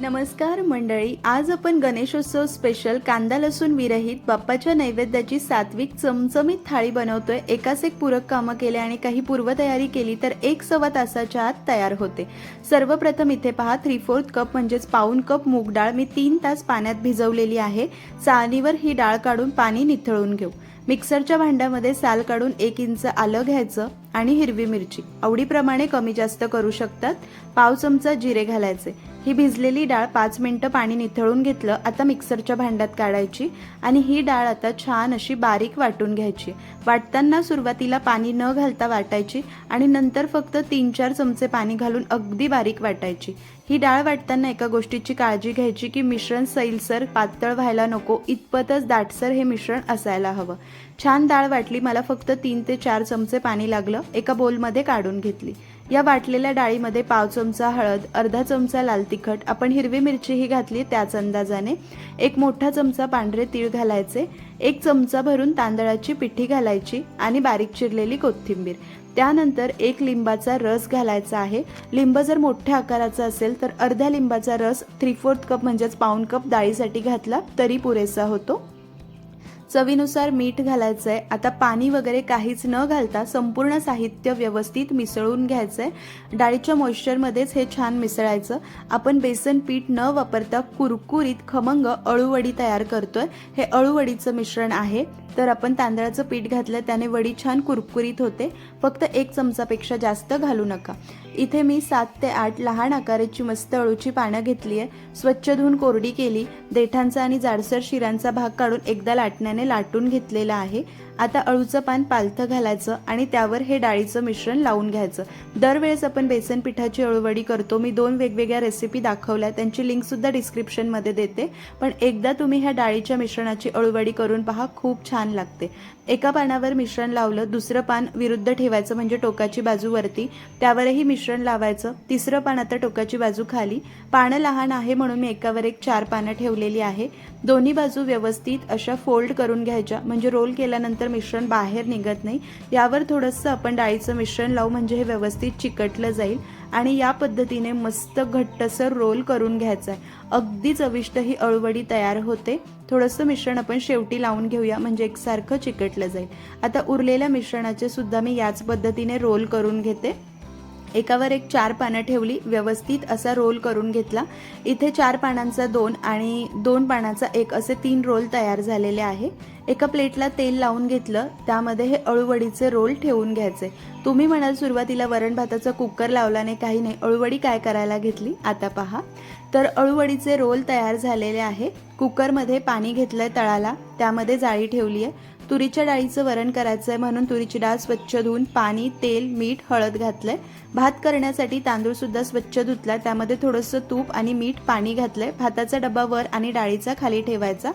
नमस्कार मंडळी आज आपण गणेशोत्सव स्पेशल कांदा लसूण विरहित बाप्पाच्या नैवेद्याची सात्विक चमचमीत थाळी बनवतोय. एकाच एक पूरक कामं केले आणि काही पूर्वतयारी केली तर एक सव्वा तासाच्या आत तयार होते. सर्वप्रथम इथे पहा थ्री फोर्थ कप म्हणजेच पाऊन कप मूग डाळ मी तीन तास पाण्यात भिजवलेली आहे. चाळणीवर ही डाळ काढून पाणी निथळून घेऊ. मिक्सरच्या भांड्यामध्ये साल काढून एक इंच आलं घ्यायचं आणि हिरवी मिरची. आवडीप्रमाणे कमी जास्त करू शकतात. पाव चमचा जिरे घालायचे. ही भिजलेली डाळ पाच मिनटं पाणी निथळून घेतलं आता मिक्सरच्या भांड्यात काढायची आणि ही डाळ आता छान अशी बारीक वाटून घ्यायची. वाटताना सुरुवातीला पाणी न घालता वाटायची आणि नंतर फक्त तीन चार चमचे पाणी घालून अगदी बारीक वाटायची. ही डाळ वाटताना एका गोष्टीची काळजी घ्यायची की मिश्रण सैलसर पातळ व्हायला नको इतपतच दाटसर हे मिश्रण असायला हवं. छान डाळ वाटली मला फक्त तीन ते चार चमचे पाणी लागलं एका बोलमध्ये काढून घेतली. या वाटलेल्या डाळीमध्ये पाव चमचा हळद अर्धा चमचा लाल तिखट आपण हिरवी मिरचीही घातली त्याच अंदाजाने. एक मोठा चमचा पांढरे तीळ घालायचे एक चमचा भरून तांदळाची पिठी घालायची आणि बारीक चिरलेली कोथिंबीर. त्यानंतर एक लिंबाचा रस घालायचा आहे. लिंब जर मोठ्या आकाराचा असेल तर अर्ध्या लिंबाचा रस थ्री फोर्थ कप म्हणजेच पाऊन कप डाळीसाठी घातला तरी पुरेसा होतो. चवीनुसार मीठ घालायचं आहे आता पाणी वगैरे काहीच न घालता संपूर्ण साहित्य व्यवस्थित मिसळून घ्यायचं आहे डाळीच्या मॉइश्चरमध्येच हे छान मिसळायचं. आपण बेसन पीठ न वापरता कुरकुरीत खमंग अळूवडी तयार करतोय. हे अळूवडीचं मिश्रण आहे. तर आपण तांदळाचं पीठ घातलं त्याने वडी छान कुरकुरीत होते. फक्त एक चमचापेक्षा जास्त घालू नका. इथे मी सात ते आठ लहान आकाराची मस्त अळूची पानं घेतली आहे स्वच्छ धुवून कोरडी केली. देठांचा आणि जाडसर शिरांचा भाग काढून एकदा लाटण्याने लाटून घेतलेला आहे. आता अळूचं पान पालथं घालायचं आणि त्यावर हे डाळीचं मिश्रण लावून घ्यायचं. दरवेळेस आपण बेसन पिठाची अळूवडी करतो. मी दोन वेगवेगळ्या रेसिपी दाखवल्या. त्यांची लिंकसुद्धा डिस्क्रिप्शनमध्ये देते. पण एकदा तुम्ही ह्या डाळीच्या मिश्रणाची अळूवडी करून पहा खूप छान लागते. एका पानावर मिश्रण लावलं दुसरं पान विरुद्ध ठेवायचं म्हणजे टोकाची बाजू वरती त्यावरही मिश्रण लावायचं. तिसरं पान आता टोकाची बाजू खाली. पानं लहान आहे म्हणून मी एकावर एक चार पानं ठेवलेली आहे. दोन्ही बाजू व्यवस्थित अशा फोल्ड करून घ्यायच्या. म्हणजे रोल केल्यानंतर मिश्रण बाहेर निघत नाही. यावर थोडंसं आपण डाळीचं मिश्रण लावू म्हणजे हे व्यवस्थित चिकटलं जाईल. आणि या पद्धतीने मस्त घट्टसर रोल करून घ्यायचा आहे. अगदी चविष्ट ही अळूवडी तयार होते. थोडंसं मिश्रण आपण शेवटी लावून घेऊया म्हणजे एकसारखं चिकटलं जाईल. आता उरलेल्या मिश्रणाचे सुद्धा मी याच पद्धतीने रोल करून घेते. एकावर एक चार पानं ठेवली व्यवस्थित असा रोल करून घेतला. इथे चार पानांचा दोन आणि दोन पानाचा एक असे तीन रोल तयार झालेले आहे. एका प्लेटला तेल लावून घेतलं त्यामध्ये हे अळूवडीचे रोल ठेवून घ्यायचे. तुम्ही म्हणाल सुरुवातीला वरण भाताचा कुकर लावला नाही काही नाही अळूवडी काय करायला घेतली? आता पहा. तर अळूवडीचे रोल तयार झालेले आहे. कुकरमध्ये पाणी घेतलंय तळाला त्यामध्ये जाळी ठेवली आहे तुरीच्या डाळीचं वरण करायचं आहे म्हणून तुरीची डाळ स्वच्छ धुवून पाणी तेल मीठ हळद घातलंय. भात करण्यासाठी तांदूळ सुद्धा स्वच्छ धुतला. त्यामध्ये थोडंसं तूप आणि मीठ पाणी घातलंय. भाताचा डबा वर आणि डाळीचा खाली ठेवायचा.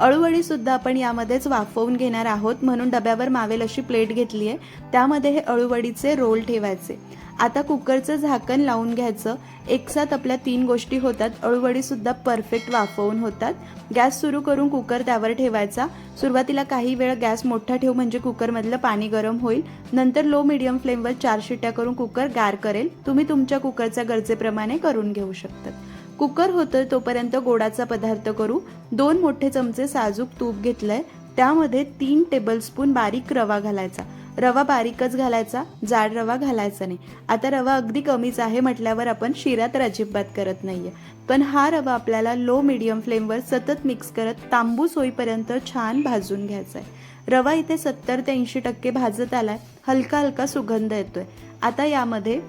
अळूवडीसुद्धा आपण यामध्येच वाफवून घेणार आहोत म्हणून डब्यावर मावेल अशी प्लेट घेतली आहे. त्यामध्ये हे अळूवडीचे रोल ठेवायचे. आता कुकरचं झाकण लावून घ्यायचं. एकसाथ आपल्या तीन गोष्टी होतात. अळूवडी सुद्धा परफेक्ट वाफवून होतात. गॅस सुरू करून कुकर त्यावर ठेवायचा. सुरुवातीला काही वेळ गॅस मोठा ठेवू म्हणजे कुकरमधलं पाणी गरम होईल. नंतर लो मिडियम फ्लेमवर चार शिट्या करून कुकर गार करेल. तुम्ही तुमच्या कुकरच्या गरजेप्रमाणे करून घेऊ शकतात. कुकर होतोय तोपर्यंत गोडाचा पदार्थ करू. दोन मोठे चमचे साजूक तूप घेतलंय. त्यामध्ये तीन टेबलस्पून बारीक रवा घालायचा. रवा बारीकच घालायचा जाड रवा घालायचा नाही. आता रवा अगदी कमीच आहे म्हटल्यावर आपण शिरा तर अजिबात करत नाहीये. पण हा रवा आपल्याला लो मिडियम फ्लेमवर सतत मिक्स करत तांबूस होईपर्यंत छान भाजून घ्यायचा आहे रवा इथे सत्तर ते ऐंशी टक्के भाजत आलाय. हलका हलका सुगंध येतोय. आता यामध्ये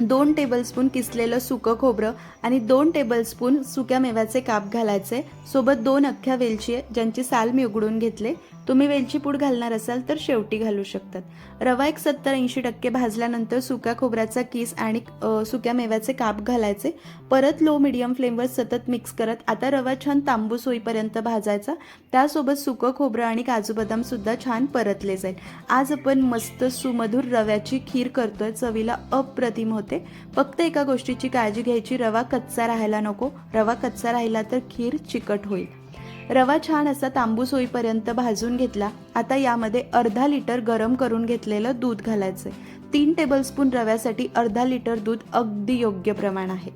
दोन टेबलस्पून किसलेलं सुकं खोबरं आणि दोन टेबलस्पून सुक्या मेव्याचे काप घालायचे. सोबत दोन अख्ख्या वेलची ज्यांची साल मी उघडून घेतले. तुम्ही वेलची पूड घालणार असाल तर शेवटी घालू शकतात. रवा एक सत्तर ऐंशी टक्के भाजल्यानंतर सुक्या खोबऱ्याचा किस आणि सुक्या मेव्याचे काप घालायचे. परत लो मिडियम फ्लेमवर सतत मिक्स करत आता रवा छान तांबूस होईपर्यंत भाजायचा. त्यासोबत सुकं खोबरं आणि काजू बदामसुद्धा छान परतले जाईल. आज आपण मस्त सुमधुर रव्याची खीर करतोय. चवीला अप्रतिम होते. फक्त एका गोष्टीची काळजी घ्यायची रवा कच्चा राहायला नको. रवा कच्चा राहिला तर खीर चिकट होईल. रवा छान असा तांबूस होईपर्यंत भाजून घेतला. आता यामध्ये अर्धा लिटर गरम करून घेतलेलं दूध घालायचं तीन टेबलस्पून रव्यासाठी अर्धा लिटर दूध अगदी योग्य प्रमाण आहे.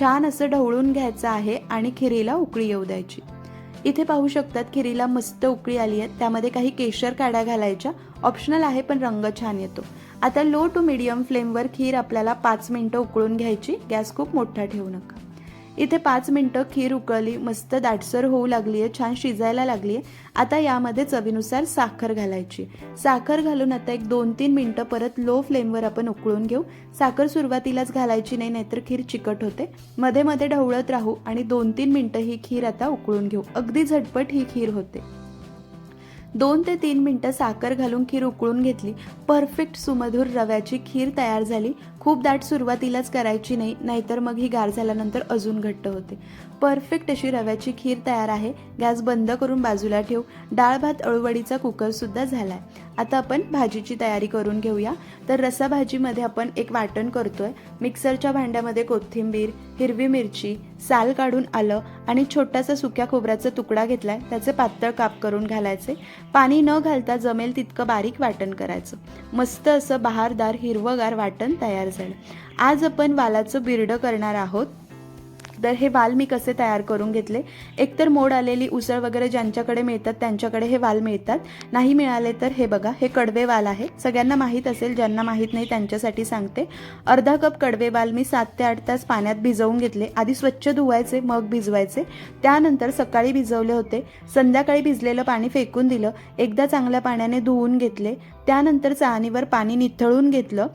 छान असं ढवळून घ्यायचं आहे आणि खिरीला उकळी येऊ द्यायची. इथे पाहू शकतात खिरीला मस्त उकळी आली आहे. त्यामध्ये काही केशर काड्या घालायच्या. ऑप्शनल आहे पण रंग छान येतो. आता लो टू मिडियम फ्लेमवर खीर आपल्याला पाच मिनटं उकळून घ्यायची. गॅस खूप मोठा ठेवू नका. इथे पाच मिनटं खीर उकळली मस्त दाटसर होऊ लागली आहे छान शिजायला लागली आहे. आता यामध्ये चवीनुसार साखर घालायची. साखर घालून आता एक दोन तीन मिनटं परत लो फ्लेमवर आपण उकळून घेऊ. साखर सुरुवातीलाच घालायची नाही नाहीतर खीर चिकट होते. मध्ये मध्ये ढवळत राहू आणि दोन तीन मिनटं ही खीर आता उकळून घेऊ. अगदी झटपट ही खीर होते. दोन ते तीन मिनटं साखर घालून खीर उकळून घेतली. परफेक्ट सुमधुर रव्याची खीर तयार झाली. खूप दाट सुरुवातीलाच करायची नाही नाहीतर मग ही गार झाल्यानंतर अजून घट्ट होते. परफेक्ट अशी रव्याची खीर तयार आहे. गॅस बंद करून बाजूला ठेवू. डाळ भात अळूवडीचा कुकरसुद्धा झाला आहे आता आपण भाजीची तयारी करून घेऊया. तर रसा भाजीमध्ये आपण एक वाटण करतोय. मिक्सरच्या भांड्यामध्ये कोथिंबीर हिरवी मिरची साल काढून आलं आणि छोटासा सुक्या खोबऱ्याचा तुकडा घेतलाय. त्याचे पातळ काप करून घालायचे. पाणी न घालता जमेल तितकं बारीक वाटण करायचं. मस्त असं बहारदार हिरवगार वाटण तयार झालं आज आपण वालाचं बिरडं करणार आहोत. तर हे वाल मी कसे तयार करून घेतले? एकतर मोड आलेली उसळ वगैरे ज्यांच्याकडे मिळतात त्यांच्याकडे हे वाल मिळतात. नाही मिळाले तर हे बघा हे कडवे वाल आहे. सगळ्यांना माहीत असेल ज्यांना माहीत नाही त्यांच्यासाठी सांगते. अर्धा कप कडवे वाल मी सात ते आठ तास पाण्यात भिजवून घेतले. आधी स्वच्छ धुवायचे मग भिजवायचे. त्यानंतर सकाळी भिजवले होते. संध्याकाळी भिजलेलं पाणी फेकून दिलं. एकदा चांगल्या पाण्याने धुवून घेतले. त्यानंतर चहानीवर पाणी निथळून घेतलं.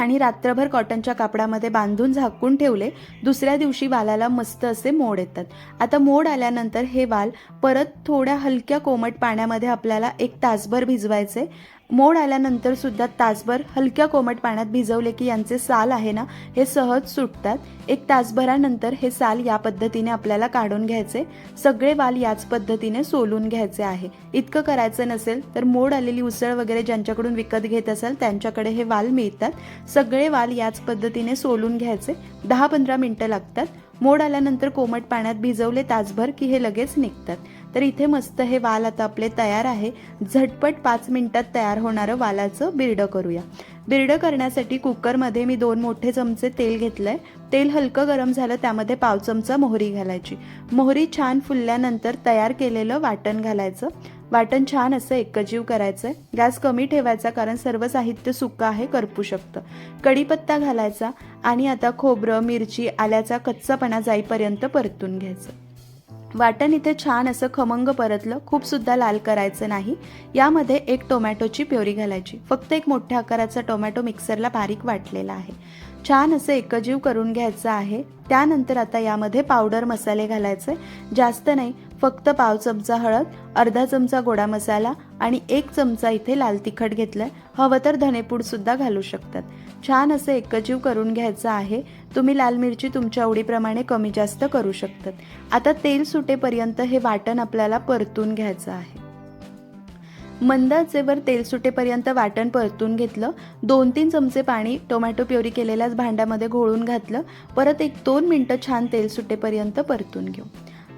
आणि रात्रभर कॉटनच्या कापडामध्ये बांधून झाकून ठेवले दुसऱ्या दिवशी वालाला मस्त असे मोड येतात. आता मोड आल्यानंतर हे वाल परत थोड्या हलक्या कोमट पाण्यामध्ये आपल्याला एक तासभर भिजवायचे. मोड आल्यानंतर सुद्धा तासभर हलक्या कोमट पाण्यात भिजवले की यांचे साल आहे ना हे सहज सुटतात. एक तासभरानंतर हे साल या पद्धतीने आपल्याला काढून घ्यायचे. सगळे वाल याच पद्धतीने सोलून घ्यायचे आहे. इतकं करायचं नसेल तर मोड आलेली उसळ वगैरे ज्यांच्याकडून विकत घेत असाल त्यांच्याकडे हे वाल मिळतात. सगळे वाल याच पद्धतीने सोलून घ्यायचे. दहा पंधरा मिनटं लागतात. मोड आल्यानंतर कोमट पाण्यात भिजवले तासभर की हे लगेच निघतात. तर इथे मस्त हे वाल आता आपले तयार आहे. झटपट पाच मिनटात तयार होणारं वालाचं बिरडं करूया. बिरडं करण्यासाठी कुकरमध्ये मी दोन मोठे चमचे तेल घेतलंय. तेल हलकं गरम झालं त्यामध्ये पाव चमचा मोहरी घालायची. मोहरी छान फुलल्यानंतर तयार केलेलं वाटण घालायचं. वाटण छान असं एकजीव करायचं आहे गॅस कमी ठेवायचा कारण सर्व साहित्य सुकं आहे करपू शकतं. कढीपत्ता घालायचा आणि आता खोबरं मिरची आल्याचा कच्चापणा जाईपर्यंत परतून घ्यायचं. वाटण इथे छान असं खमंग परतलं खूप सुद्धा लाल करायचं नाही. यामध्ये एक टोमॅटोची प्युरी घालायची. फक्त एक मोठ्या आकाराचा टोमॅटो मिक्सरला बारीक वाटलेला आहे. छान असं एकजीव करून घ्यायचं आहे. त्यानंतर आता यामध्ये पावडर मसाले घालायचे. जास्त नाही फक्त पाव चमचा हळद अर्धा चमचा गोडा मसाला आणि एक चमचा इथे लाल तिखट घेतलंय. हवं तर धनेपूड सुद्धा घालू शकतात. छान असं एकजीव करून घ्यायचं आहे. तुम्ही लाल मिरची तुमच्या आवडीप्रमाणे कमी जास्त करू शकतात. आता तेल सुटेपर्यंत हे वाटण आपल्याला परतून घ्यायचं आहे. मंद आचेवर तेल सुटेपर्यंत वाटण परतून घेतलं. दोन तीन चमचे पाणी टोमॅटो प्युरी केलेल्याच भांड्यामध्ये घोळून घातलं. परत एक दोन मिनटं छान तेल सुटेपर्यंत परतून घेऊ.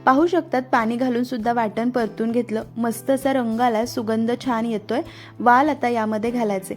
पाहू शकतात पाणी घालून सुद्धा वाटण परतून घेतलं. मस्त असा रंग आला सुगंध छान येतोय. वाल आता यामध्ये घालायचे.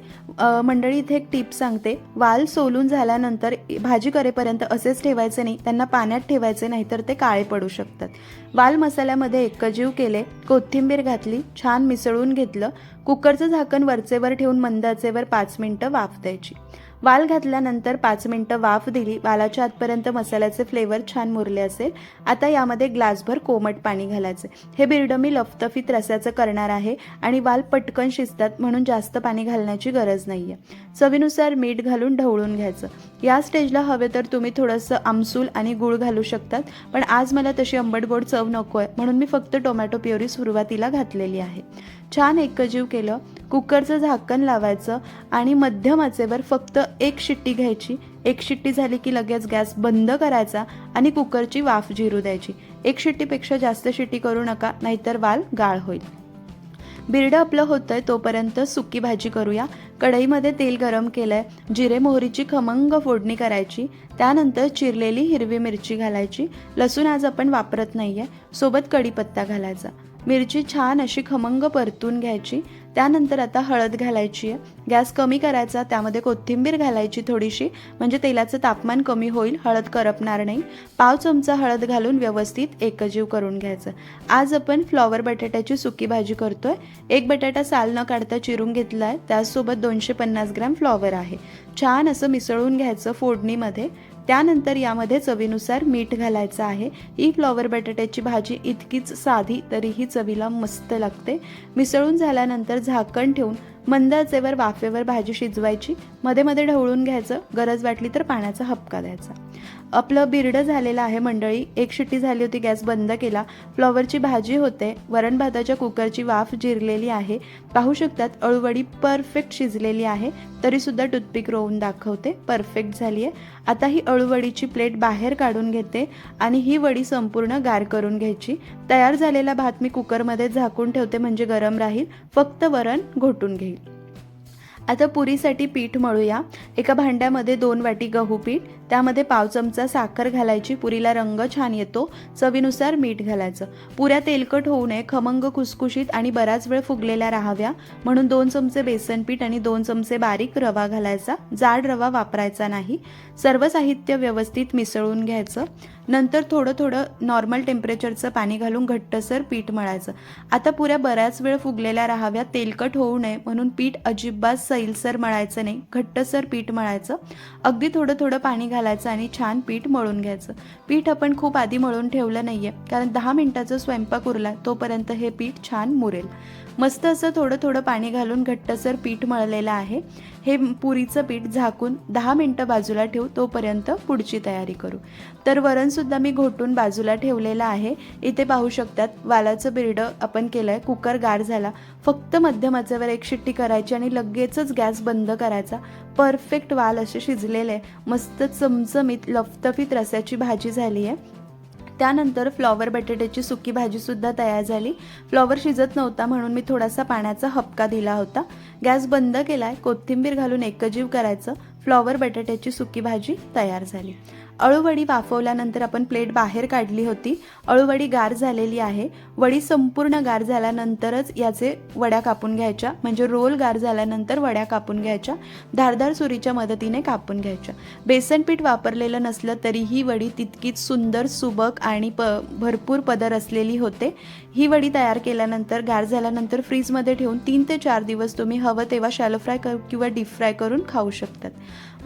मंडळी इथे एक टिप सांगते. वाल सोलून झाल्यानंतर भाजी करेपर्यंत असेच ठेवायचे नाही. त्यांना पाण्यात ठेवायचे नाही तर ते काळे पडू शकतात. वाल मसाल्यामध्ये एकजीव केले कोथिंबीर घातली छान मिसळून घेतलं. कुकरचं झाकण वरचेवर ठेवून मंदाचेवर पाच मिनटं वाफ द्यायची. वाल घातल्यानंतर पाच मिनटं वाफ दिली. वालाच्या आतपर्यंत मसाल्याचे फ्लेवर छान मुरले असेल. आता यामध्ये ग्लासभर कोमट पाणी घालायचे. हे बिरडं मी लफतफीत रस्याचं करणार आहे आणि वाल पटकन शिजतात म्हणून जास्त पाणी घालण्याची गरज नाही आहे चवीनुसार मीठ घालून ढवळून घ्यायचं. या स्टेजला हवे तर तुम्ही थोडंसं आमसूल आणि गूळ घालू शकतात पण आज मला तशी आंबट गोड चव नको आहे म्हणून मी फक्त टोमॅटो प्युरी सुरुवातीला घातलेली आहे. छान एकजीव केलं. कुकरचं झाकण लावायचं आणि मध्यम आचेवर फक्त एक शिट्टी घ्यायची. एक शिट्टी झाली की लगेच गॅस बंद करायचा आणि कुकरची वाफ जिरू द्यायची. एक शिट्टीपेक्षा जास्त शिट्टी करू नका नाहीतर वाल गाळ होईल. बिरडं आपलं होतंय तोपर्यंत सुकी भाजी करूया. कढईमध्ये तेल गरम केलंय. जिरे मोहरीची खमंग फोडणी करायची. त्यानंतर चिरलेली हिरवी मिरची घालायची. लसूण आज आपण वापरत नाहीये. सोबत कढीपत्ता घालायचा. मिरची छान अशी खमंग परतून घ्यायची. त्यानंतर आता हळद घालायची आहे. गॅस कमी करायचा त्यामध्ये कोथिंबीर घालायची थोडीशी. म्हणजे तेलाचं तापमान कमी होईल हळद करपणार नाही. पाव चमचा हळद घालून व्यवस्थित एकजीव करून घ्यायचं. आज आपण फ्लॉवर बटाट्याची सुकी भाजी करतोय. एक बटाटा साल न काढता चिरून घेतला आहे त्याचसोबत दोनशे पन्नास ग्रॅम फ्लॉवर आहे. छान असं मिसळून घ्यायचं फोडणीमध्ये. त्यानंतर यामध्ये चवीनुसार मीठ घालायचं आहे. ही फ्लॉवर बटाट्याची भाजी इतकीच साधी तरीही चवीला मस्त लागते. मिसळून झाल्यानंतर झाकण ठेवून मंद आचेवर वाफेवर भाजी शिजवायची. मध्ये मध्ये ढवळून घ्यायचं. गरज वाटली तर पाण्याचा हपका द्यायचा. आपलं बिरडं झालेलं आहे मंडळी. एक शिट्टी झाली होती गॅस बंद केला. फ्लॉवरची भाजी होते. वरण भाताच्या कुकरची वाफ जिरलेली आहे. पाहू शकतात अळूवडी परफेक्ट शिजलेली आहे. तरीसुद्धा टूथपिक रोवून दाखवते. परफेक्ट झाली आहे. आता ही अळूवडीची प्लेट बाहेर काढून घेते आणि ही वडी संपूर्ण गार करून घ्यायची. तयार झालेला भात मी कुकरमध्ये झाकून ठेवते म्हणजे गरम राहील. फक्त वरण घोटून घेईल. आता पुरीसाठी पीठ मळूया. एका भांड्यामध्ये दोन वाटी गहू पीठ त्यामध्ये पाव चमचा साखर घालायची पुरीला रंग छान येतो चवीनुसार मीठ घालायचं. पुऱ्या तेलकट होऊ नये खमंग खुसखुशीत आणि बराच वेळ फुगलेल्या राहाव्या. म्हणून दोन चमचे बेसन पीठ आणि दोन चमचे बारीक रवा घालायचा. जाड रवा वापरायचा नाही. सर्व साहित्य व्यवस्थित मिसळून घ्यायचं. नंतर थोडं थोडं नॉर्मल टेम्परेचरचं पाणी घालून घट्टसर पीठ मळायचं. आता पुऱ्या बऱ्याच वेळ फुगलेल्या राहाव्या. तेलकट होऊ नये म्हणून पीठ अजिबात सैलसर मळायचं नाही. घट्टसर पीठ मळायचं. अगदी थोडं थोडं पाणी घालायचं आणि छान पीठ मळून घ्यायचं. पीठ आपण खूप आधी मळून ठेवलं नाही आहे कारण दहा मिनटाचा स्वयंपाक उरला तोपर्यंत हे पीठ छान मुरेल. मस्त असं थोडं थोडं पाणी घालून घट्टसर पीठ मळलेलं आहे. हे पुरीचं पीठ झाकून दहा मिनटं बाजूला ठेवू तोपर्यंत पुढची तयारी करू. तर वरणसुद्धा मी घोटून बाजूला ठेवलेलं आहे. इथे पाहू शकतात वालाचं बिरडं आपण केलं आहे कुकर गार झाला. फक्त मध्यमाचेवर एक शिट्टी करायची आणि लगेचच गॅस बंद करायचा. परफेक्ट वाल असे शिजलेले आहे. चमचमीत लफतफीत रस्याची भाजी झाली आहे. त्यानंतर फ्लॉवर बटाट्याची सुकी भाजीसुद्धा तयार झाली. फ्लॉवर शिजत नव्हता म्हणून मी थोडासा पाण्याचा हपका दिला होता. गॅस बंद केला आहे कोथिंबीर घालून एकजीव करायचं. फ्लॉवर बटाट्याची सुकी भाजी तयार झाली. अळूवडी वाफवल्यानंतर आपण प्लेट बाहेर काढली होती. अळूवडी गार झालेली आहे. वडी संपूर्ण गार झाल्यानंतरच याचे वड्या कापून घ्यायच्या. म्हणजे रोल गार झाल्यानंतर वड्या कापून घ्यायच्या. धारदार सुरीच्या मदतीने कापून घ्यायच्या. बेसन पीठ वापरलेलं नसलं तरी ही वडी तितकीच सुंदर सुबक आणि प भरपूर पदर असलेली होते. ही वडी तयार केल्यानंतर गार झाल्यानंतर फ्रीजमध्ये ठेवून तीन ते चार दिवस तुम्ही हवं तेव्हा शॅलो फ्राय किंवा डीप फ्राय करून खाऊ शकतात.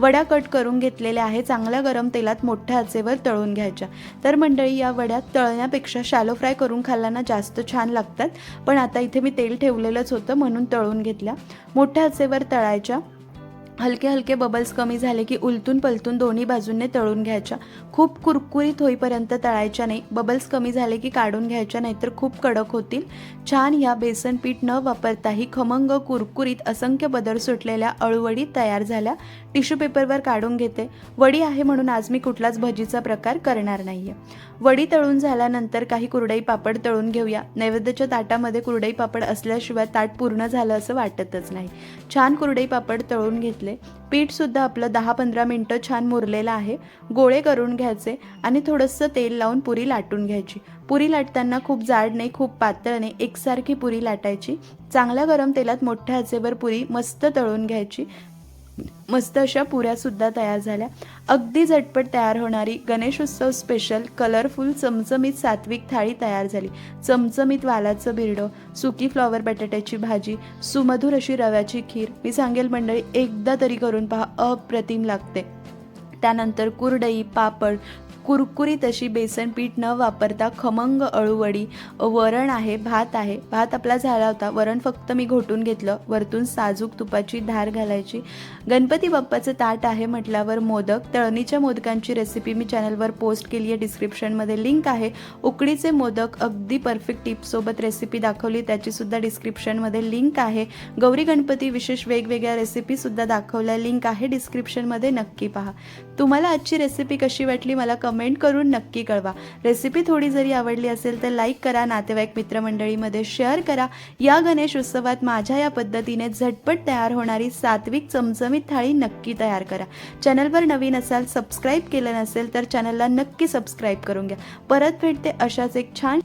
वड्या कट करून घेतलेल्या आहे चांगल्या गरम तेलात मोठ्या आचेवर तळून घ्यायच्या. तर मंडळी या वड्या तळण्यापेक्षा शॅलो फ्राय करून खाल्ल्याना जास्त छान लागतात. पण आता इथे मी तेल ठेवलेलंच होतं म्हणून तळून घेतल्या. मोठ्या आचेवर तळायच्या. हलके हलके बबल्स कमी झाले की उलटून पलटून दोन्ही बाजूंनी तळून घ्यायच्या. खूप कुरकुरीत होईपर्यंत तळायच्या नाही. बबल्स कमी झाले की काढून घ्यायच्या नाहीतर खूप कडक होतील. छान ह्या बेसन पीठ न वापरताही खमंग कुरकुरीत असंख्य बदर सुटलेल्या अळूवडी तयार झाल्या. टिश्यू पेपरवर काढून घेते. वडी आहे म्हणून आज मी कुठलाच भजीचा प्रकार करणार नाही आहे वडी तळून झाल्यानंतर काही कुरडई पापड तळून घेऊया. नैवेद्याच्या ताटामध्ये कुरडई पापड असल्याशिवाय ताट पूर्ण झालं असं वाटतच नाही. छान कुरडई पापड तळून घेतले. पीठसुद्धा आपलं दहा पंधरा मिनटं छान मुरलेलं आहे. गोळे करून घ्यायचे आणि थोडंसं तेल लावून पुरी लाटून घ्यायची. पुरी लाटताना खूप जाड नाही खूप पातळ नाही एकसारखी पुरी लाटायची. चांगल्या गरम तेलात मोठ्या आचेवर पुरी मस्त तळून घ्यायची. मस्त अशा पुऱ्यासुद्धा तयार झाल्या. अगदी झटपट तयार होणारी गणेशोत्सव स्पेशल कलरफुल चमचमीत सात्विक थाळी तयार झाली. चमचमीत वालाचं बिरडं सुकी फ्लॉवर बटाट्याची भाजी सुमधुर अशी रव्याची खीर मी सांगेल मंडळी एकदा तरी करून पहा अप्रतिम लागते. त्यानंतर कुरडई पापड कुरकुरीत अशी बेसन पीठ न वापरता खमंग अळूवडी वरण आहे भात आहे. भात आपला झाला होता. वरण फक्त मी घोटून घेतलं. वरतून साजूक तुपाची धार घालायची. गणपती बाप्पाचं ताट आहे म्हटल्यावर मोदक. तळणीच्या मोदकांची रेसिपी मी चॅनलवर पोस्ट केली आहे. डिस्क्रिप्शनमध्ये लिंक आहे. उकडीचे मोदक अगदी परफेक्ट टिप्ससोबत रेसिपी दाखवली. त्याचीसुद्धा डिस्क्रिप्शनमध्ये लिंक आहे. गौरी गणपती विशेष वेगवेगळ्या रेसिपीसुद्धा दाखवल्या. लिंक आहे डिस्क्रिप्शनमध्ये नक्की पहा. तुम्हाला आजची रेसिपी कशी वाटली? मला कमेंट करून नक्की कळवा. रेसिपी थोडी जरी आवडली असेल तर लाईक करा नातेवाईक मित्रमंडळीमध्ये शेअर करा. या गणेश उत्सवात माझ्या या पद्धतीने झटपट तयार होणारी सात्विक चमचमीत थाळी नक्की तयार करा. चॅनलवर नवीन असाल सबस्क्राईब केलं नसेल तर चॅनलला नक्की सबस्क्राईब करून घ्या. परत भेटते अशाच एक छान